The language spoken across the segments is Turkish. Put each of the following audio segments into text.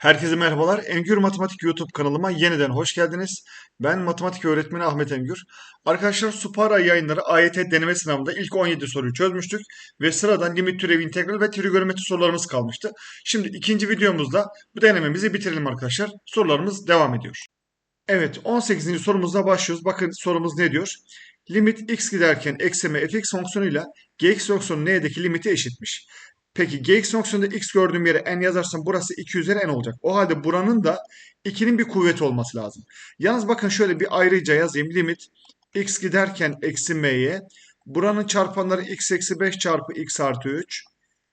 Herkese merhabalar. Engür Matematik YouTube kanalıma yeniden hoş geldiniz. Ben matematik öğretmeni Ahmet Engür. Arkadaşlar Supara yayınları AYT deneme sınavında ilk 17 soruyu çözmüştük ve sıradan limit türevi integral ve trigonometri sorularımız kalmıştı. Şimdi ikinci videomuzda bu denememizi bitirelim arkadaşlar. Sorularımız devam ediyor. Evet 18. sorumuzla başlıyoruz. Bakın sorumuz ne diyor? Limit x giderken ekseme fx fonksiyonuyla gx fonksiyonu n'deki limiti eşitmiş. Peki gx fonksiyonunda x gördüğüm yere n yazarsam burası 2 üzeri n olacak. O halde buranın da 2'nin bir kuvveti olması lazım. Yalnız bakın şöyle bir ayrıca yazayım. Limit x giderken eksi m'ye buranın çarpanları x eksi 5 çarpı x artı 3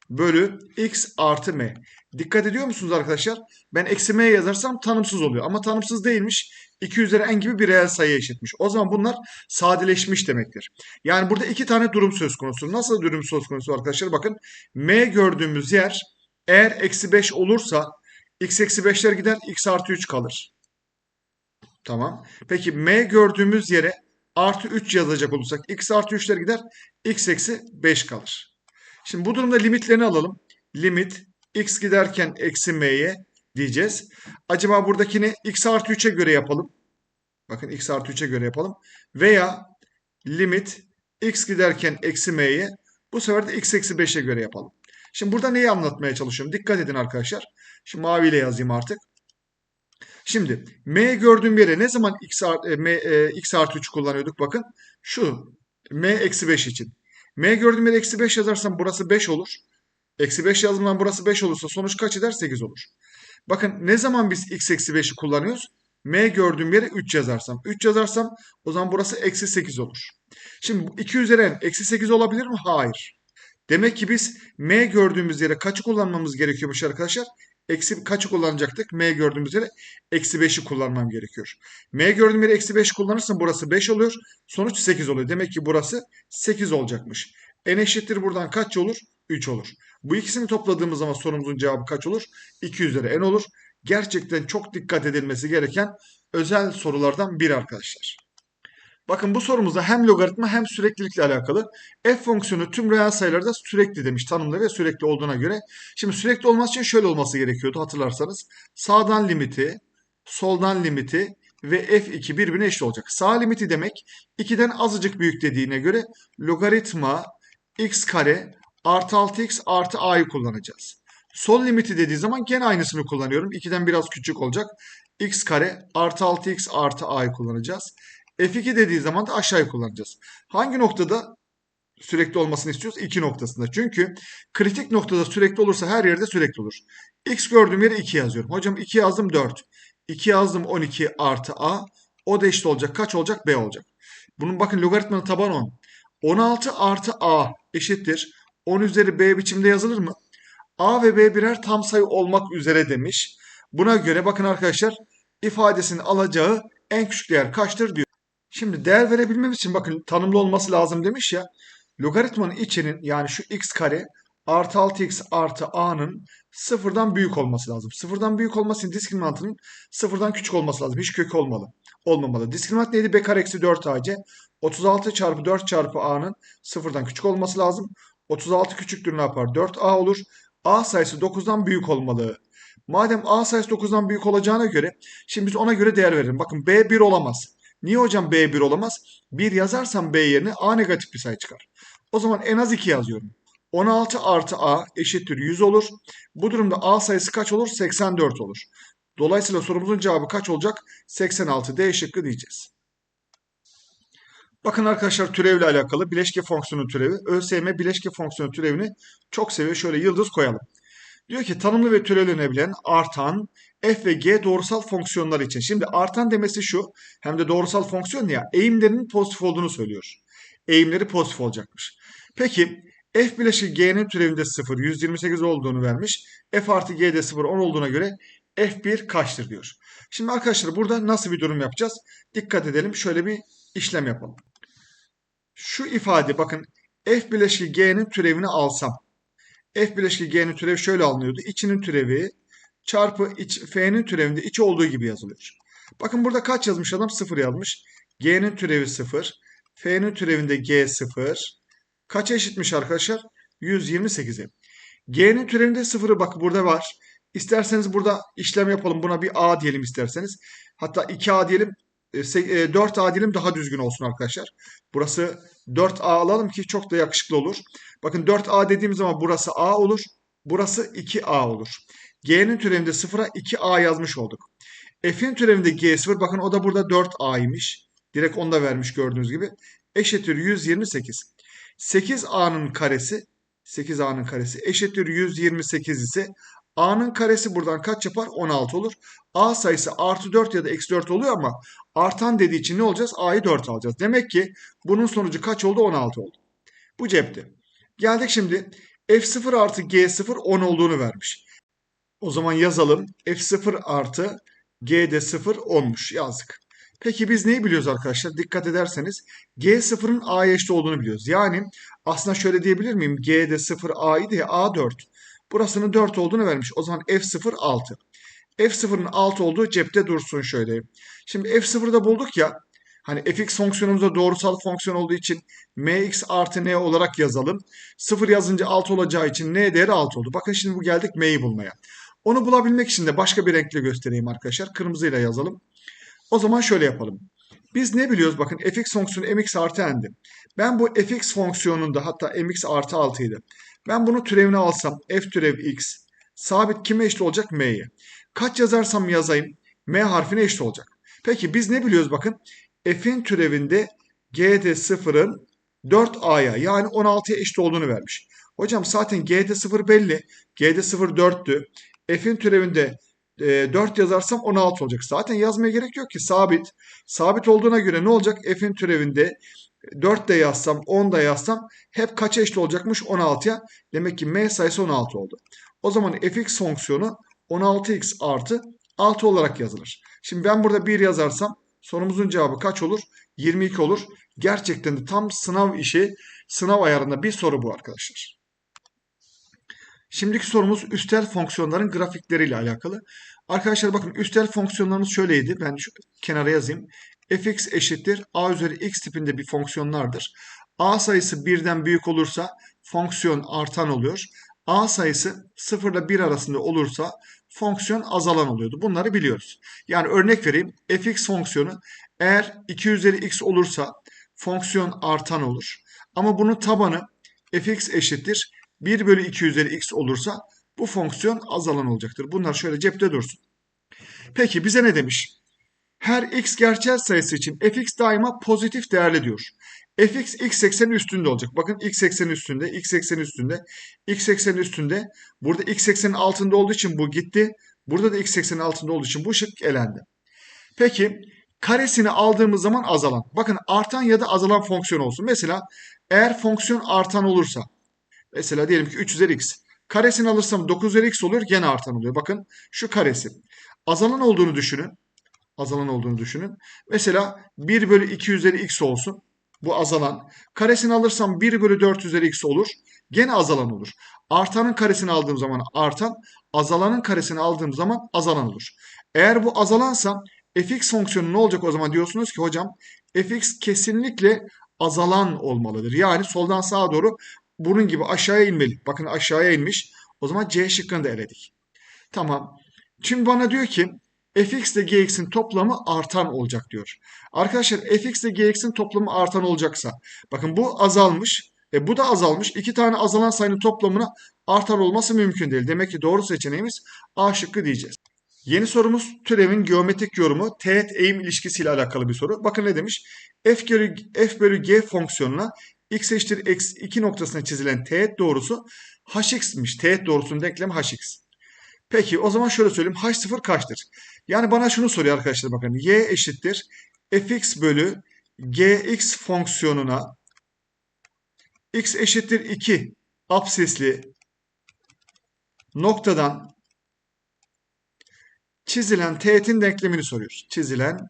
bölü x artı m. Dikkat ediyor musunuz arkadaşlar? Ben eksi m yazarsam tanımsız oluyor. Ama tanımsız değilmiş. 2 üzeri n gibi bir reel sayı eşitmiş. O zaman bunlar sadeleşmiş demektir. Yani burada iki tane durum söz konusu. Nasıl durum söz konusu arkadaşlar? Bakın m gördüğümüz yer eğer eksi 5 olursa x eksi 5'ler gider x artı 3 kalır. Tamam. Peki m gördüğümüz yere artı 3 yazacak olursak x artı 3'ler gider x eksi 5 kalır. Şimdi bu durumda limitlerini alalım. Limit x giderken eksi m'ye diyeceğiz. Acaba buradakini x artı 3'e göre yapalım. Bakın x artı 3'e göre yapalım. Veya limit x giderken eksi m'ye bu sefer de x eksi 5'e göre yapalım. Şimdi burada neyi anlatmaya çalışıyorum? Dikkat edin arkadaşlar. Şimdi maviyle yazayım artık. Şimdi m gördüğüm yere ne zaman x, art, e, m, e, x artı 3 kullanıyorduk? Bakın şu m eksi 5 için. m gördüğüm yere eksi 5 yazarsam burası 5 olur. Eksi 5 yazdığımdan burası 5 olursa sonuç kaç eder? 8 olur. Bakın ne zaman biz x eksi 5'i kullanıyoruz? m gördüğüm yere 3 yazarsam. 3 yazarsam o zaman burası eksi 8 olur. Şimdi 2 üzeri n eksi 8 olabilir mi? Hayır. Demek ki biz m gördüğümüz yere kaçı kullanmamız gerekiyormuş arkadaşlar? Eksi kaçı kullanacaktık? m gördüğümüz yere eksi 5'i kullanmam gerekiyor. m gördüğüm yere eksi 5 kullanırsam burası 5 oluyor. Sonuç 8 oluyor. Demek ki burası 8 olacakmış. n eşittir buradan kaç olur? 3 olur. Bu ikisini topladığımız zaman sorumuzun cevabı kaç olur? 2 üzeri n olur. Gerçekten çok dikkat edilmesi gereken özel sorulardan biri arkadaşlar. Bakın bu sorumuzda hem logaritma hem süreklilikle alakalı. F fonksiyonu tüm reel sayılarda sürekli demiş tanımlı ve sürekli olduğuna göre. Şimdi sürekli olması için şöyle olması gerekiyordu hatırlarsanız. Sağdan limiti, soldan limiti ve f2 birbirine eşit olacak. Sağ limiti demek 2'den azıcık büyük dediğine göre logaritma x kare artı 6x artı a'yı kullanacağız. Sol limiti dediği zaman gene aynısını kullanıyorum. 2'den biraz küçük olacak. x kare artı 6x artı a'yı kullanacağız. F2 dediği zaman da aşağıyı kullanacağız. Hangi noktada sürekli olmasını istiyoruz? 2 noktasında. Çünkü kritik noktada sürekli olursa her yerde sürekli olur. X gördüğüm yere 2 yazıyorum. Hocam 2 yazdım 4. 2 yazdım 12 artı A. O da eşit olacak. Kaç olacak? B olacak. Bunun bakın logaritmanın tabanı 10. 16 artı A eşittir. 10 üzeri B biçimde yazılır mı? A ve B birer tam sayı olmak üzere demiş. Buna göre bakın arkadaşlar ifadesinin alacağı en küçük değer kaçtır diyor. Şimdi değer verebilmemiz için bakın tanımlı olması lazım demiş ya. Logaritmanın içinin yani şu x kare artı 6x artı a'nın sıfırdan büyük olması lazım. Sıfırdan büyük olması için diskriminantının sıfırdan küçük olması lazım. Hiç kökü olmalı. Olmamalı. Diskriminant neydi? b kare eksi 4 ac. 36 çarpı 4 çarpı a'nın sıfırdan küçük olması lazım. 36 küçüktür ne yapar? 4a olur. a sayısı 9'dan büyük olmalı. Madem a sayısı 9'dan büyük olacağına göre şimdi biz ona göre değer verelim. Bakın b 1 olamaz. Niye hocam B 1 olamaz? 1 yazarsam B yerine A negatif bir sayı çıkar. O zaman en az 2 yazıyorum. 16 artı A eşittir 100 olur. Bu durumda A sayısı kaç olur? 84 olur. Dolayısıyla sorumuzun cevabı kaç olacak? 86 D şıkkı diyeceğiz. Bakın arkadaşlar türevle alakalı bileşke fonksiyonu türevi. ÖSYM bileşke fonksiyonu türevini çok seviyor. Şöyle yıldız koyalım. Diyor ki tanımlı ve türevlenebilen artan f ve g doğrusal fonksiyonlar için. Şimdi artan demesi şu hem de doğrusal fonksiyon ya eğimlerinin pozitif olduğunu söylüyor. Eğimleri pozitif olacakmış. Peki f bileşik g'nin türevinde 0 128 olduğunu vermiş. f artı g'de 0 10 olduğuna göre f1 kaçtır diyor. Şimdi arkadaşlar burada nasıl bir durum yapacağız? Dikkat edelim şöyle bir işlem yapalım. Şu ifade bakın f bileşik g'nin türevini alsam f bileşki g'nin türevi şöyle alınıyordu. İçinin türevi çarpı iç, f'nin türevinde içi olduğu gibi yazılıyor. Bakın burada kaç yazmış adam? 0 yazmış. G'nin türevi 0. F'nin türevinde G 0. Kaça eşitmiş arkadaşlar? 128'e. G'nin türevinde 0'ı bak burada var. İsterseniz burada işlem yapalım. Buna bir A diyelim isterseniz. Hatta 2A diyelim. E, se- e, 4A diyelim daha düzgün olsun arkadaşlar. Burası 4A alalım ki çok da yakışıklı olur. Bakın 4A dediğim zaman burası A olur. Burası 2A olur. G'nin türevinde 0'a 2A yazmış olduk. F'in türevinde G0 bakın o da burada 4A'ymış. Direkt onu da vermiş gördüğünüz gibi. Eşittir 128. 8A'nın karesi 8A'nın karesi eşittir 128 ise A'nın karesi buradan kaç yapar? 16 olur. A sayısı artı 4 ya da eksi 4 oluyor ama artan dediği için ne olacağız? A'yı 4 alacağız. Demek ki bunun sonucu kaç oldu? 16 oldu. Bu cepte. Geldik şimdi F0 artı G0 10 olduğunu vermiş. O zaman yazalım. F0 artı G'de 0 10'muş yazdık. Peki biz neyi biliyoruz arkadaşlar? Dikkat ederseniz G0'ın A'ya eşit olduğunu biliyoruz. Yani aslında şöyle diyebilir miyim? G'de 0 A'ydı ya A 4. Burasının 4 olduğunu vermiş. O zaman F0 6. F0'ın 6 olduğu cepte dursun şöyle. Şimdi F0'da bulduk ya. Hani fx fonksiyonumuzda doğrusal fonksiyon olduğu için mx artı n olarak yazalım. 0 yazınca 6 olacağı için n değeri 6 oldu. Bakın şimdi bu geldik m'yi bulmaya. Onu bulabilmek için de başka bir renkle göstereyim arkadaşlar. Kırmızıyla yazalım. O zaman şöyle yapalım. Biz ne biliyoruz? Bakın fx fonksiyonu mx artı n'di. Ben bu fx fonksiyonunda hatta mx artı 6 idi. Ben bunu türevine alsam f türev x sabit kime eşit olacak? m'ye. Kaç yazarsam yazayım m harfine eşit olacak. Peki biz ne biliyoruz bakın? f'in türevinde g'de 0'ın 4a'ya yani 16'ya eşit olduğunu vermiş. Hocam zaten g'de 0 belli. g'de 0 4'tü. f'in türevinde e, 4 yazarsam 16 olacak. Zaten yazmaya gerek yok ki sabit. Sabit olduğuna göre ne olacak? F'in türevinde 4 de yazsam 10 da yazsam hep kaça eşit olacakmış? 16'ya. Demek ki m sayısı 16 oldu. O zaman fx fonksiyonu 16x artı 6 olarak yazılır. Şimdi ben burada 1 yazarsam sorumuzun cevabı kaç olur? 22 olur. Gerçekten de tam sınav işi, sınav ayarında bir soru bu arkadaşlar. Şimdiki sorumuz üstel fonksiyonların grafikleriyle alakalı. Arkadaşlar bakın üstel fonksiyonlarımız şöyleydi. Ben şu kenara yazayım. fx eşittir a üzeri x tipinde bir fonksiyonlardır. a sayısı birden büyük olursa fonksiyon artan oluyor. a sayısı 0 ile 1 arasında olursa fonksiyon azalan oluyordu. Bunları biliyoruz. Yani örnek vereyim. fx fonksiyonu eğer 2 üzeri x olursa fonksiyon artan olur. Ama bunun tabanı fx eşittir 1 bölü 2 üzeri x olursa bu fonksiyon azalan olacaktır. Bunlar şöyle cepte dursun. Peki bize ne demiş? Her x gerçel sayısı için fx daima pozitif değerli diyor. fx x eksenin üstünde olacak. Bakın x eksenin üstünde, x eksenin üstünde, x eksenin üstünde. Burada x eksenin altında olduğu için bu gitti. Burada da x eksenin altında olduğu için bu şık elendi. Peki karesini aldığımız zaman azalan. Bakın artan ya da azalan fonksiyon olsun. Mesela eğer fonksiyon artan olursa Mesela diyelim ki 3 üzeri x. Karesini alırsam 9 üzeri x oluyor. Gene artan oluyor. Bakın şu karesi. Azalan olduğunu düşünün. Azalan olduğunu düşünün. Mesela 1 bölü 2 üzeri x olsun. Bu azalan. Karesini alırsam 1 bölü 4 üzeri x olur. Gene azalan olur. Artanın karesini aldığım zaman artan. Azalanın karesini aldığım zaman azalan olur. Eğer bu azalansa fx fonksiyonu ne olacak o zaman diyorsunuz ki hocam fx kesinlikle azalan olmalıdır. Yani soldan sağa doğru bunun gibi aşağıya inmeli. Bakın aşağıya inmiş. O zaman C şıkkını da eledik. Tamam. Şimdi bana diyor ki fx ile gx'in toplamı artan olacak diyor. Arkadaşlar fx ile gx'in toplamı artan olacaksa bakın bu azalmış. E bu da azalmış. İki tane azalan sayının toplamına artan olması mümkün değil. Demek ki doğru seçeneğimiz A şıkkı diyeceğiz. Yeni sorumuz türevin geometrik yorumu teğet eğim ilişkisiyle alakalı bir soru. Bakın ne demiş? F bölü, F bölü G fonksiyonuna x eşittir x 2 noktasına çizilen teğet doğrusu hx'miş. Teğet doğrusunun denklemi hx. Peki o zaman şöyle söyleyeyim. h0 kaçtır? Yani bana şunu soruyor arkadaşlar bakın. y eşittir fx bölü gx fonksiyonuna x eşittir 2 absisli noktadan çizilen teğetin denklemini soruyor. Çizilen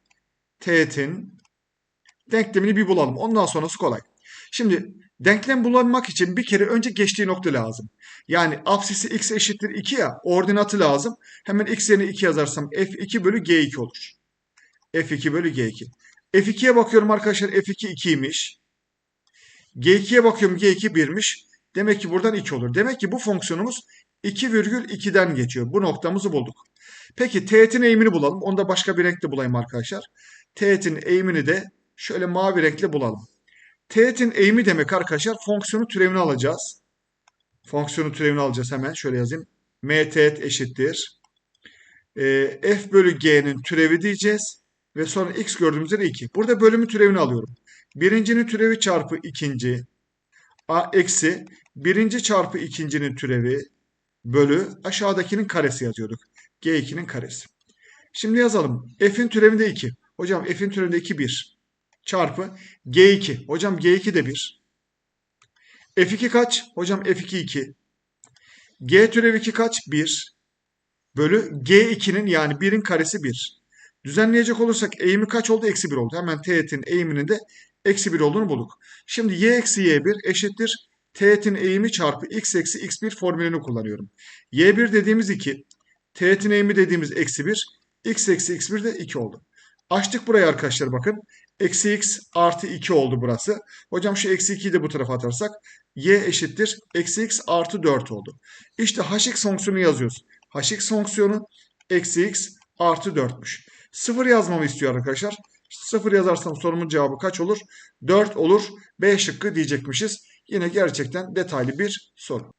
teğetin denklemini bir bulalım. Ondan sonrası kolay. Şimdi denklem bulabilmek için bir kere önce geçtiği nokta lazım. Yani apsisi x eşittir 2 ya ordinatı lazım. Hemen x yerine 2 yazarsam f2 bölü g2 olur. f2 bölü g2. f2'ye bakıyorum arkadaşlar f2 2'ymiş. g2'ye bakıyorum g2 1'miş. Demek ki buradan 2 olur. Demek ki bu fonksiyonumuz 2,2'den geçiyor. Bu noktamızı bulduk. Peki teğetin eğimini bulalım. Onu da başka bir renkle bulayım arkadaşlar. Teğetin eğimini de şöyle mavi renkle bulalım. Teğetin eğimi demek arkadaşlar fonksiyonu türevini alacağız. Fonksiyonu türevini alacağız hemen. Şöyle yazayım. M teğet eşittir. Ee, F bölü G'nin türevi diyeceğiz. Ve sonra X gördüğümüz yere 2. Burada bölümü türevini alıyorum. Birincinin türevi çarpı ikinci. A eksi birinci çarpı ikincinin türevi bölü aşağıdakinin karesi yazıyorduk. G2'nin karesi. Şimdi yazalım. F'in türevinde 2. Hocam F'in türevinde 2 1. Çarpı G2. Hocam G2 de 1. F2 kaç? Hocam F2 2. G türevi 2 kaç? 1. Bölü G2'nin yani 1'in karesi 1. Düzenleyecek olursak eğimi kaç oldu? Eksi 1 oldu. Hemen teğetin eğiminin de eksi 1 olduğunu bulduk. Şimdi y eksi y1 eşittir. Teğetin eğimi çarpı x eksi x1 formülünü kullanıyorum. y1 dediğimiz 2. Teğetin eğimi dediğimiz eksi 1. x eksi x1 de 2 oldu. Açtık burayı arkadaşlar bakın. Eksi x artı 2 oldu burası. Hocam şu eksi 2'yi de bu tarafa atarsak y eşittir. Eksi x artı 4 oldu. İşte hx fonksiyonu yazıyoruz. hx fonksiyonu eksi x artı 4'müş. Sıfır yazmamı istiyor arkadaşlar. Sıfır yazarsam sorumun cevabı kaç olur? 4 olur. B şıkkı diyecekmişiz. Yine gerçekten detaylı bir soru.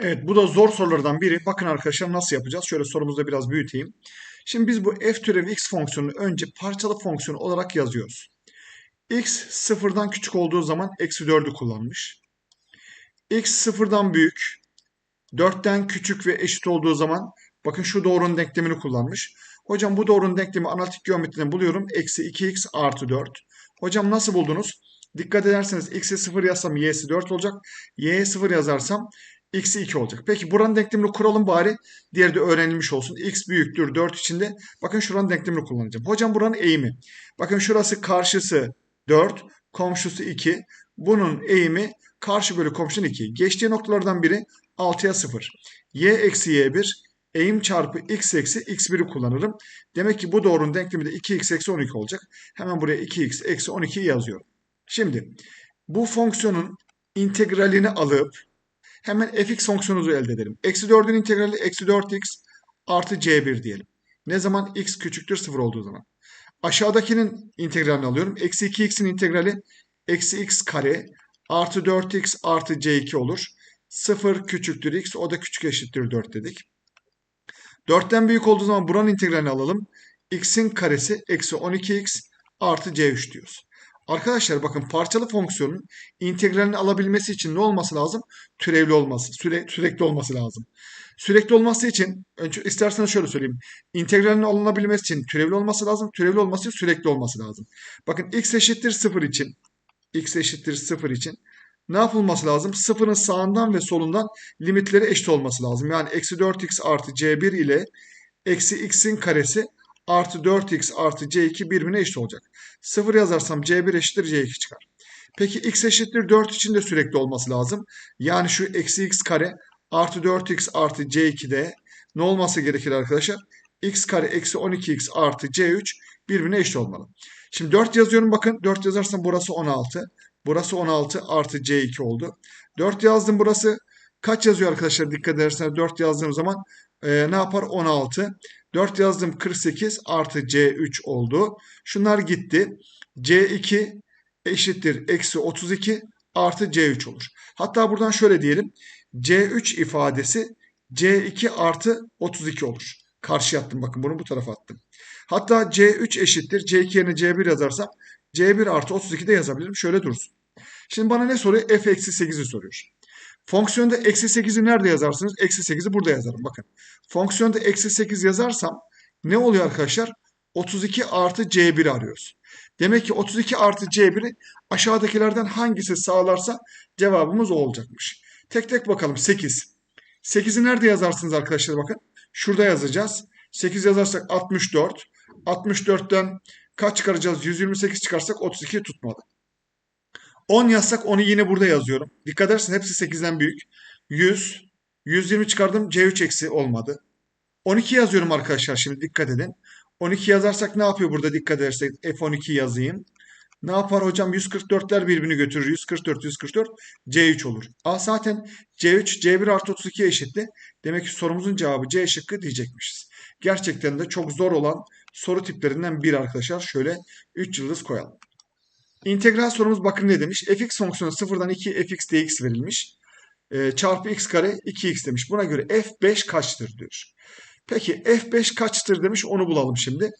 Evet bu da zor sorulardan biri. Bakın arkadaşlar nasıl yapacağız? Şöyle sorumuzu da biraz büyüteyim. Şimdi biz bu f türevi x fonksiyonunu önce parçalı fonksiyon olarak yazıyoruz. x sıfırdan küçük olduğu zaman eksi 4'ü kullanmış. x sıfırdan büyük, 4'ten küçük ve eşit olduğu zaman bakın şu doğrunun denklemini kullanmış. Hocam bu doğrunun denklemi analitik geometriden buluyorum. Eksi 2x artı 4. Hocam nasıl buldunuz? Dikkat ederseniz x'e 0 yazsam y'si 4 olacak. y'ye 0 yazarsam x'i 2 olacak. Peki buranın denklemini kuralım bari. Diğeri de öğrenilmiş olsun. x büyüktür 4 içinde. Bakın şuranın denklemini kullanacağım. Hocam buranın eğimi. Bakın şurası karşısı 4, komşusu 2. Bunun eğimi karşı bölü komşunun 2. Geçtiği noktalardan biri 6'ya 0. y eksi y1 eğim çarpı x eksi x1'i kullanırım. Demek ki bu doğrunun denklemi de 2x eksi 12 olacak. Hemen buraya 2x eksi 12'yi yazıyorum. Şimdi bu fonksiyonun integralini alıp hemen fx fonksiyonumuzu elde edelim. Eksi 4'ün integrali eksi 4x artı c1 diyelim. Ne zaman x küçüktür 0 olduğu zaman. Aşağıdakinin integralini alıyorum. Eksi 2x'in integrali eksi x kare artı 4x artı c2 olur. 0 küçüktür x o da küçük eşittir 4 dedik. 4'ten büyük olduğu zaman buranın integralini alalım. x'in karesi eksi 12x artı c3 diyoruz. Arkadaşlar bakın parçalı fonksiyonun integralini alabilmesi için ne olması lazım? Türevli olması, süre, sürekli olması lazım. Sürekli olması için önce isterseniz şöyle söyleyeyim. İntegralinin alınabilmesi için türevli olması lazım. Türevli olması sürekli olması lazım. Bakın x eşittir 0 için x eşittir 0 için ne yapılması lazım? Sıfırın sağından ve solundan limitleri eşit olması lazım. Yani eksi 4x artı c1 ile eksi x'in karesi artı 4x artı c2 birbirine eşit olacak. 0 yazarsam c1 eşittir c2 çıkar. Peki x eşittir 4 için de sürekli olması lazım. Yani şu eksi x kare artı 4x artı c2'de ne olması gerekir arkadaşlar? x kare eksi 12x artı c3 birbirine eşit olmalı. Şimdi 4 yazıyorum bakın. 4 yazarsam burası 16. Burası 16 artı C2 oldu. 4 yazdım burası. Kaç yazıyor arkadaşlar dikkat ederseniz 4 yazdığım zaman e, ne yapar? 16. 4 yazdım 48 artı C3 oldu. Şunlar gitti. C2 eşittir eksi 32 artı C3 olur. Hatta buradan şöyle diyelim. C3 ifadesi C2 artı 32 olur. Karşı attım bakın bunu bu tarafa attım. Hatta C3 eşittir. C2 yerine C1 yazarsam C1 artı 32 de yazabilirim. Şöyle dursun. Şimdi bana ne soruyor? F eksi 8'i soruyor. Fonksiyonda eksi 8'i nerede yazarsınız? Eksi 8'i burada yazarım. Bakın. Fonksiyonda eksi 8 yazarsam ne oluyor arkadaşlar? 32 artı C1'i arıyoruz. Demek ki 32 artı C1'i aşağıdakilerden hangisi sağlarsa cevabımız o olacakmış. Tek tek bakalım. 8. 8'i nerede yazarsınız arkadaşlar bakın. Şurada yazacağız. 8 yazarsak 64. 64'ten kaç çıkaracağız? 128 çıkarsak 32 tutmadı. 10 yazsak onu yine burada yazıyorum. Dikkat edersin hepsi 8'den büyük. 100. 120 çıkardım. C3 eksi olmadı. 12 yazıyorum arkadaşlar şimdi dikkat edin. 12 yazarsak ne yapıyor burada dikkat edersek F12 yazayım. Ne yapar hocam? 144'ler birbirini götürür. 144, 144 C3 olur. A zaten C3, C1 artı 32 eşitti. Demek ki sorumuzun cevabı C şıkkı diyecekmişiz. Gerçekten de çok zor olan soru tiplerinden biri arkadaşlar. Şöyle 3 yıldız koyalım. İntegral sorumuz bakın ne demiş? fx fonksiyonu 0'dan 2 fx dx verilmiş. E, çarpı x kare 2x demiş. Buna göre f5 kaçtır diyor. Peki f5 kaçtır demiş onu bulalım şimdi.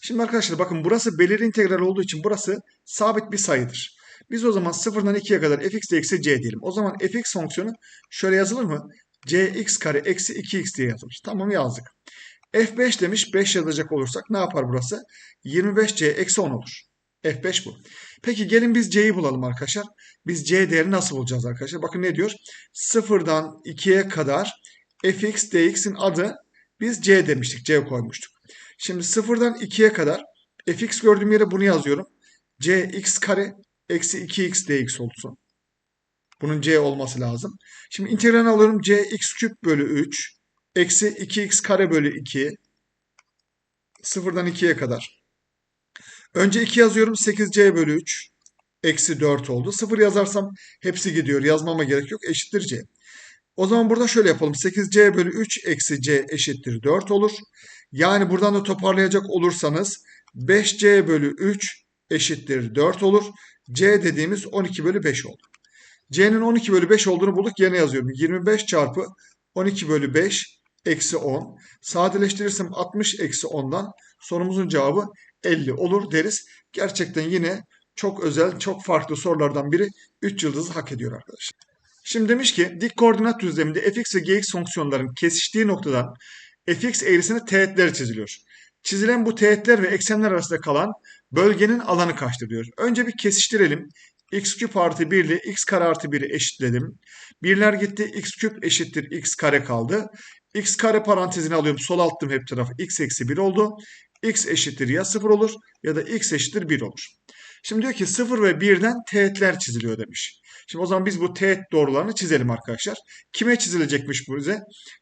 Şimdi arkadaşlar bakın burası belirli integral olduğu için burası sabit bir sayıdır. Biz o zaman 0'dan 2'ye kadar fx eksi c diyelim. O zaman fx fonksiyonu şöyle yazılır mı? cx kare eksi 2x diye yazılır. Tamam yazdık. f5 demiş 5 yazacak olursak ne yapar burası? 25c eksi 10 olur. F5 bu. Peki gelin biz c'yi bulalım arkadaşlar. Biz c değerini nasıl bulacağız arkadaşlar? Bakın ne diyor? 0'dan 2'ye kadar fx dx'in adı biz c demiştik. c koymuştuk. Şimdi 0'dan 2'ye kadar fx gördüğüm yere bunu yazıyorum. cx kare eksi 2x dx olsun. Bunun c olması lazım. Şimdi integralini alıyorum. cx küp bölü 3 eksi 2x kare bölü 2 0'dan 2'ye kadar. Önce 2 yazıyorum. 8c bölü 3 eksi 4 oldu. 0 yazarsam hepsi gidiyor. Yazmama gerek yok. Eşittir c. O zaman burada şöyle yapalım. 8c bölü 3 eksi c eşittir 4 olur. Yani buradan da toparlayacak olursanız 5c bölü 3 eşittir 4 olur. c dediğimiz 12 bölü 5 oldu. c'nin 12 bölü 5 olduğunu bulduk. Yerine yazıyorum. 25 çarpı 12 bölü 5 eksi 10. Sadeleştirirsem 60 eksi 10'dan sorumuzun cevabı 50 olur deriz. Gerçekten yine çok özel, çok farklı sorulardan biri 3 yıldızı hak ediyor arkadaşlar. Şimdi demiş ki dik koordinat düzleminde fx ve gx fonksiyonların kesiştiği noktadan fx eğrisine teğetler çiziliyor. Çizilen bu teğetler ve eksenler arasında kalan bölgenin alanı kaçtır diyor. Önce bir kesiştirelim. x küp artı 1 ile x kare artı 1'i eşitledim. Birler gitti. x küp eşittir x kare kaldı. x kare parantezini alıyorum. Sol alttım hep tarafı. x eksi 1 oldu. X eşittir ya 0 olur ya da x eşittir 1 olur. Şimdi diyor ki 0 ve 1'den teğetler çiziliyor demiş. Şimdi o zaman biz bu teğet doğrularını çizelim arkadaşlar. Kime çizilecekmiş bu bize?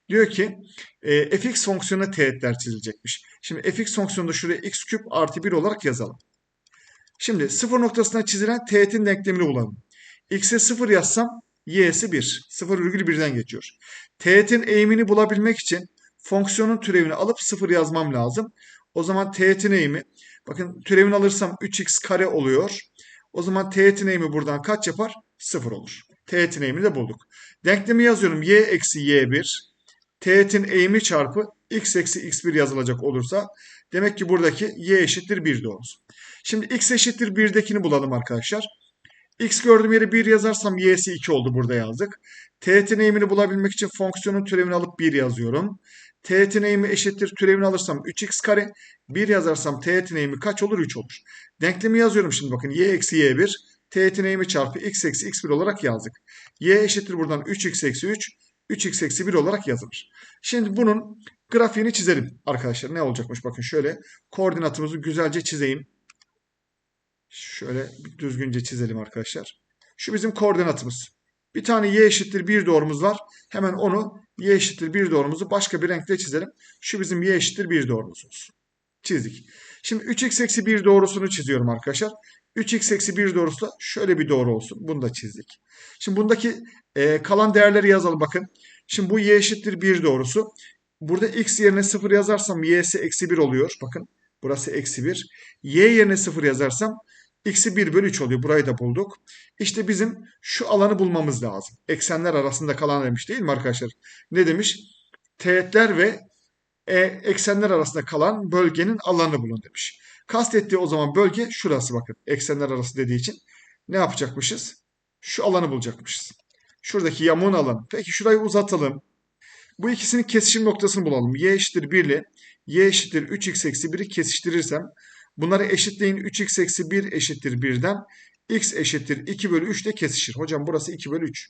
Diyor ki e, fx fonksiyonuna teğetler çizilecekmiş. Şimdi fx fonksiyonunu da şuraya x küp artı 1 olarak yazalım. Şimdi 0 noktasına çizilen teğetin denklemini bulalım. x'e 0 yazsam y'si 1. 0,1'den geçiyor. Teğetin eğimini bulabilmek için fonksiyonun türevini alıp 0 yazmam lazım. O zaman teğetin eğimi bakın türevini alırsam 3x kare oluyor. O zaman teğetin eğimi buradan kaç yapar? 0 olur. Teğetin eğimini de bulduk. Denklemi yazıyorum. y eksi y1 teğetin eğimi çarpı x eksi x1 yazılacak olursa demek ki buradaki y eşittir 1 doğrusu. Şimdi x eşittir 1'dekini bulalım arkadaşlar. x gördüğüm yere 1 yazarsam y'si 2 oldu burada yazdık. Teğetin eğimini bulabilmek için fonksiyonun türevini alıp 1 yazıyorum. Teğetin eğimi eşittir türevini alırsam 3x kare. 1 yazarsam teğetin eğimi kaç olur? 3 olur. Denklemi yazıyorum şimdi bakın. y eksi y1 teğetin eğimi çarpı x eksi x1 olarak yazdık. y eşittir buradan 3x eksi 3. 3x eksi 1 olarak yazılır. Şimdi bunun grafiğini çizelim arkadaşlar. Ne olacakmış bakın şöyle. Koordinatımızı güzelce çizeyim. Şöyle düzgünce çizelim arkadaşlar. Şu bizim koordinatımız. Bir tane y eşittir 1 doğrumuz var. Hemen onu y eşittir 1 doğrumuzu başka bir renkle çizelim. Şu bizim y eşittir 1 doğrumuz olsun. Çizdik. Şimdi 3x eksi 1 doğrusunu çiziyorum arkadaşlar. 3x eksi 1 doğrusu da şöyle bir doğru olsun. Bunu da çizdik. Şimdi bundaki e, kalan değerleri yazalım bakın. Şimdi bu y eşittir 1 doğrusu. Burada x yerine 0 yazarsam y'si eksi 1 oluyor. Bakın burası eksi 1. y yerine 0 yazarsam x'i 1 bölü 3 oluyor. Burayı da bulduk. İşte bizim şu alanı bulmamız lazım. Eksenler arasında kalan demiş değil mi arkadaşlar? Ne demiş? Teğetler ve e, eksenler arasında kalan bölgenin alanını bulun demiş. Kastettiği o zaman bölge şurası bakın. Eksenler arası dediği için ne yapacakmışız? Şu alanı bulacakmışız. Şuradaki yamuğun alanı. Peki şurayı uzatalım. Bu ikisinin kesişim noktasını bulalım. y eşittir 1 ile y eşittir 3x eksi 1'i kesiştirirsem bunları eşitleyin 3x eksi 1 eşittir 1'den x eşittir 2 bölü 3 de kesişir. Hocam burası 2 bölü 3.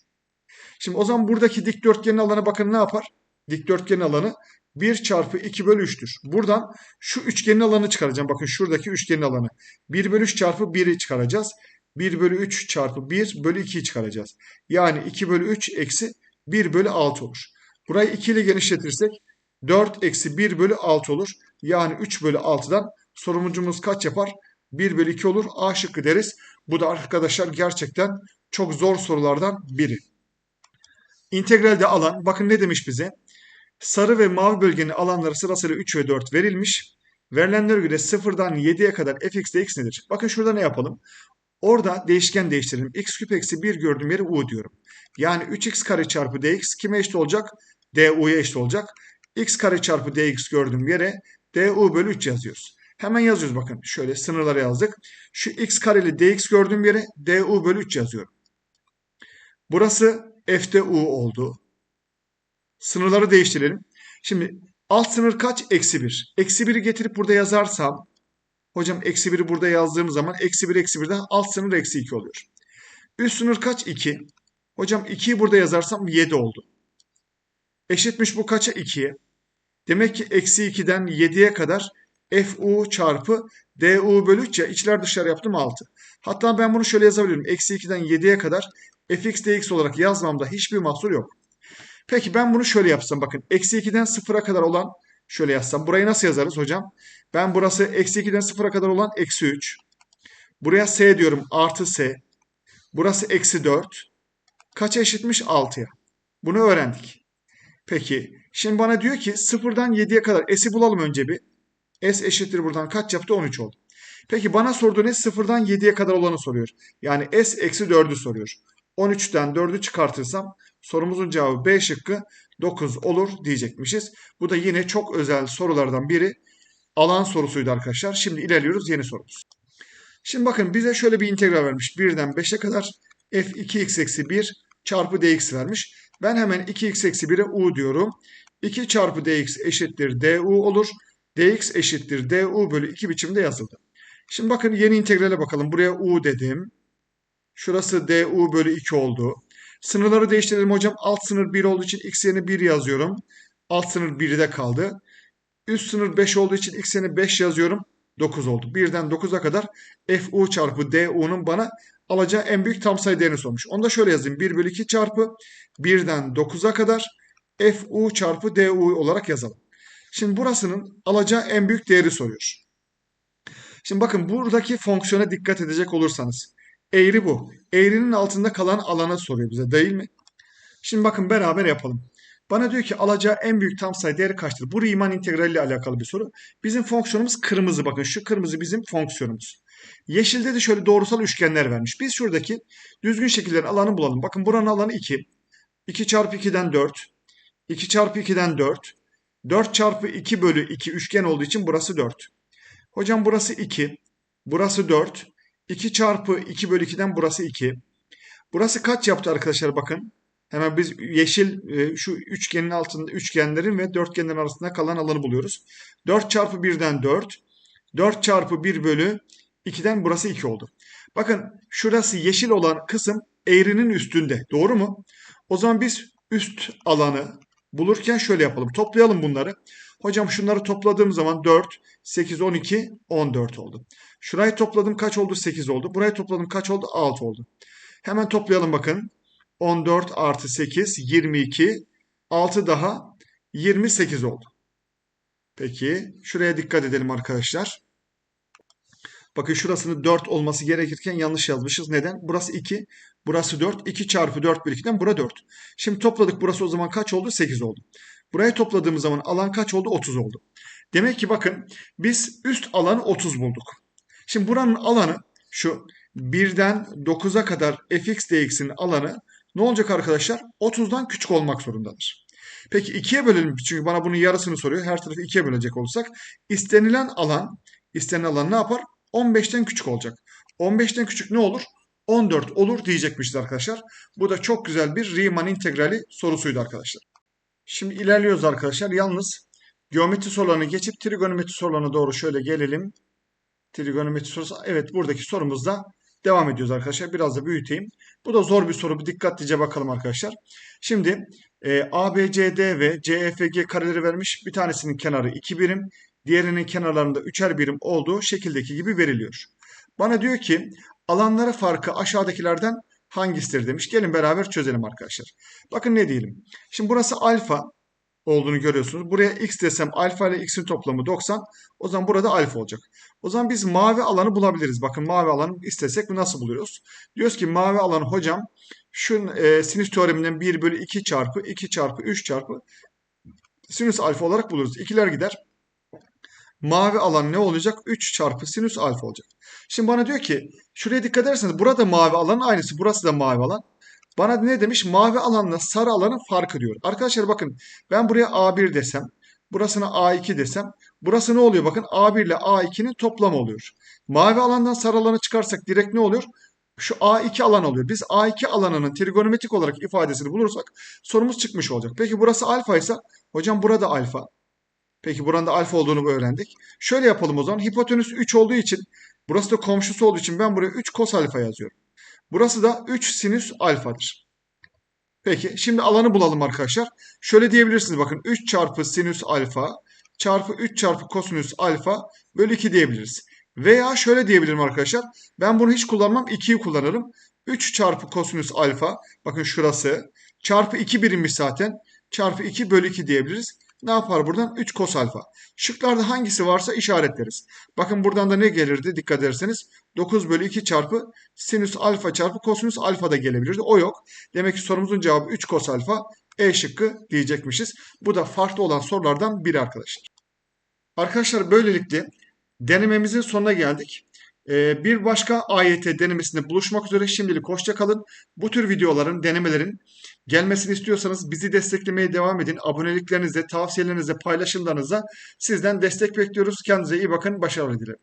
Şimdi o zaman buradaki dikdörtgenin alanı bakın ne yapar? Dikdörtgenin alanı 1 çarpı 2 bölü 3'tür. Buradan şu üçgenin alanı çıkaracağım. Bakın şuradaki üçgenin alanı. 1 bölü 3 çarpı 1'i çıkaracağız. 1 bölü 3 çarpı 1 bölü 2'yi çıkaracağız. Yani 2 bölü 3 eksi 1 bölü 6 olur. Burayı 2 ile genişletirsek 4 eksi 1 bölü 6 olur. Yani 3 bölü 6'dan sorumcumuz kaç yapar? 1 bölü 2 olur. A şıkkı deriz. Bu da arkadaşlar gerçekten çok zor sorulardan biri. İntegralde alan bakın ne demiş bize? Sarı ve mavi bölgenin alanları sırasıyla 3 ve 4 verilmiş. Verilenlere göre 0'dan 7'ye kadar fx dx nedir? Bakın şurada ne yapalım? Orada değişken değiştirelim. x küp eksi 1 gördüğüm yere u diyorum. Yani 3x kare çarpı dx kime eşit olacak? du'ya eşit olacak. x kare çarpı dx gördüğüm yere du bölü 3 yazıyoruz. Hemen yazıyoruz bakın. Şöyle sınırları yazdık. Şu x kareli dx gördüğüm yere du bölü 3 yazıyorum. Burası f'de u oldu. Sınırları değiştirelim. Şimdi alt sınır kaç? Eksi 1. Eksi 1'i getirip burada yazarsam hocam eksi 1'i burada yazdığım zaman eksi 1 eksi 1'den alt sınır eksi 2 oluyor. Üst sınır kaç? 2. Hocam 2'yi burada yazarsam 7 oldu. Eşitmiş bu kaça? 2'ye. Demek ki eksi 2'den 7'ye kadar fu çarpı du bölü 3 ya içler dışlar yaptım 6. Hatta ben bunu şöyle yazabilirim. Eksi 2'den 7'ye kadar fx dx olarak yazmamda hiçbir mahsur yok. Peki ben bunu şöyle yapsam bakın. Eksi 2'den 0'a kadar olan şöyle yazsam. Burayı nasıl yazarız hocam? Ben burası eksi 2'den 0'a kadar olan eksi 3. Buraya s diyorum artı s. Burası eksi 4. Kaça eşitmiş? 6'ya. Bunu öğrendik. Peki şimdi bana diyor ki 0'dan 7'ye kadar s'i bulalım önce bir. S eşittir buradan kaç yaptı? 13 oldu. Peki bana sorduğu ne? 0'dan 7'ye kadar olanı soruyor. Yani S eksi 4'ü soruyor. 13'ten 4'ü çıkartırsam sorumuzun cevabı B şıkkı 9 olur diyecekmişiz. Bu da yine çok özel sorulardan biri. Alan sorusuydu arkadaşlar. Şimdi ilerliyoruz yeni sorumuz. Şimdi bakın bize şöyle bir integral vermiş. 1'den 5'e kadar f2x eksi 1 çarpı dx vermiş. Ben hemen 2x eksi 1'e u diyorum. 2 çarpı dx eşittir du olur. Dx eşittir du bölü 2 biçimde yazıldı. Şimdi bakın yeni integrale bakalım. Buraya u dedim. Şurası du bölü 2 oldu. Sınırları değiştirelim hocam. Alt sınır 1 olduğu için x yerine 1 yazıyorum. Alt sınır 1'de kaldı. Üst sınır 5 olduğu için x yerine 5 yazıyorum. 9 oldu. 1'den 9'a kadar fu çarpı du'nun bana alacağı en büyük tam sayı değerini sormuş. Onu da şöyle yazayım. 1 bölü 2 çarpı 1'den 9'a kadar fu çarpı du olarak yazalım. Şimdi burasının alacağı en büyük değeri soruyor. Şimdi bakın buradaki fonksiyona dikkat edecek olursanız. Eğri bu. Eğrinin altında kalan alanı soruyor bize değil mi? Şimdi bakın beraber yapalım. Bana diyor ki alacağı en büyük tam sayı değeri kaçtır? Bu Riemann integrali ile alakalı bir soru. Bizim fonksiyonumuz kırmızı bakın. Şu kırmızı bizim fonksiyonumuz. Yeşilde de şöyle doğrusal üçgenler vermiş. Biz şuradaki düzgün şekillerin alanı bulalım. Bakın buranın alanı 2. 2 çarpı 2'den 4. 2 çarpı 2'den 4. 4 çarpı 2 bölü 2 üçgen olduğu için burası 4. Hocam burası 2. Burası 4. 2 çarpı 2 bölü 2'den burası 2. Burası kaç yaptı arkadaşlar bakın. Hemen biz yeşil e, şu üçgenin altında üçgenlerin ve dörtgenlerin arasında kalan alanı buluyoruz. 4 çarpı 1'den 4. 4 çarpı 1 bölü 2'den burası 2 oldu. Bakın şurası yeşil olan kısım eğrinin üstünde. Doğru mu? O zaman biz üst alanı bulurken şöyle yapalım. Toplayalım bunları. Hocam şunları topladığım zaman 4, 8, 12, 14 oldu. Şurayı topladım kaç oldu? 8 oldu. Burayı topladım kaç oldu? 6 oldu. Hemen toplayalım bakın. 14 artı 8, 22. 6 daha 28 oldu. Peki şuraya dikkat edelim arkadaşlar. Bakın şurasının 4 olması gerekirken yanlış yazmışız. Neden? Burası 2. Burası 4. 2 çarpı 4 bölü 2'den bura 4. Şimdi topladık. Burası o zaman kaç oldu? 8 oldu. Burayı topladığımız zaman alan kaç oldu? 30 oldu. Demek ki bakın biz üst alanı 30 bulduk. Şimdi buranın alanı şu 1'den 9'a kadar fx dx'in alanı ne olacak arkadaşlar? 30'dan küçük olmak zorundadır. Peki 2'ye bölelim çünkü bana bunun yarısını soruyor. Her tarafı 2'ye bölecek olsak istenilen alan istenilen alan ne yapar? 15'ten küçük olacak. 15'ten küçük ne olur? 14 olur diyecekmişiz arkadaşlar. Bu da çok güzel bir Riemann integrali sorusuydu arkadaşlar. Şimdi ilerliyoruz arkadaşlar. Yalnız geometri sorularını geçip trigonometri sorularına doğru şöyle gelelim. Trigonometri sorusu. Evet buradaki sorumuzda devam ediyoruz arkadaşlar. Biraz da büyüteyim. Bu da zor bir soru. Bir dikkatlice bakalım arkadaşlar. Şimdi e, ABCD ve CEFG kareleri vermiş. Bir tanesinin kenarı 2 birim. Diğerinin kenarlarında 3'er birim olduğu şekildeki gibi veriliyor. Bana diyor ki alanları farkı aşağıdakilerden hangisidir demiş. Gelin beraber çözelim arkadaşlar. Bakın ne diyelim. Şimdi burası alfa. olduğunu görüyorsunuz. Buraya x desem alfa ile x'in toplamı 90. O zaman burada alfa olacak. O zaman biz mavi alanı bulabiliriz. Bakın mavi alanı istesek bu nasıl buluyoruz? Diyoruz ki mavi alanı hocam şu e, sinüs teoreminden 1 bölü 2 çarpı 2 çarpı 3 çarpı sinüs alfa olarak buluruz. İkiler gider. Mavi alan ne olacak? 3 çarpı sinüs alfa olacak. Şimdi bana diyor ki şuraya dikkat ederseniz burada mavi alanın aynısı. Burası da mavi alan. Bana ne demiş? Mavi alanla sarı alanın farkı diyor. Arkadaşlar bakın ben buraya A1 desem, burasına A2 desem, burası ne oluyor? Bakın A1 ile A2'nin toplamı oluyor. Mavi alandan sarı alanı çıkarsak direkt ne oluyor? Şu A2 alan oluyor. Biz A2 alanının trigonometrik olarak ifadesini bulursak sorumuz çıkmış olacak. Peki burası alfa ise hocam burada alfa. Peki buranın da alfa olduğunu öğrendik. Şöyle yapalım o zaman. Hipotenüs 3 olduğu için burası da komşusu olduğu için ben buraya 3 kos alfa yazıyorum. Burası da 3 sinüs alfadır. Peki şimdi alanı bulalım arkadaşlar. Şöyle diyebilirsiniz bakın 3 çarpı sinüs alfa çarpı 3 çarpı kosinüs alfa bölü 2 diyebiliriz. Veya şöyle diyebilirim arkadaşlar. Ben bunu hiç kullanmam 2'yi kullanırım. 3 çarpı kosinüs alfa bakın şurası çarpı 2 birimmiş zaten çarpı 2 bölü 2 diyebiliriz. Ne yapar buradan? 3 kos alfa. Şıklarda hangisi varsa işaretleriz. Bakın buradan da ne gelirdi dikkat ederseniz 9 bölü 2 çarpı sinüs alfa çarpı kosinüs alfa da gelebilirdi. O yok. Demek ki sorumuzun cevabı 3 kos alfa. E şıkkı diyecekmişiz. Bu da farklı olan sorulardan biri arkadaşlar. Arkadaşlar böylelikle denememizin sonuna geldik. Ee, bir başka AYT denemesinde buluşmak üzere şimdilik hoşça kalın. Bu tür videoların, denemelerin gelmesini istiyorsanız bizi desteklemeye devam edin. Aboneliklerinizle, tavsiyelerinizle, paylaşımlarınızla sizden destek bekliyoruz. Kendinize iyi bakın. Başarılar dilerim.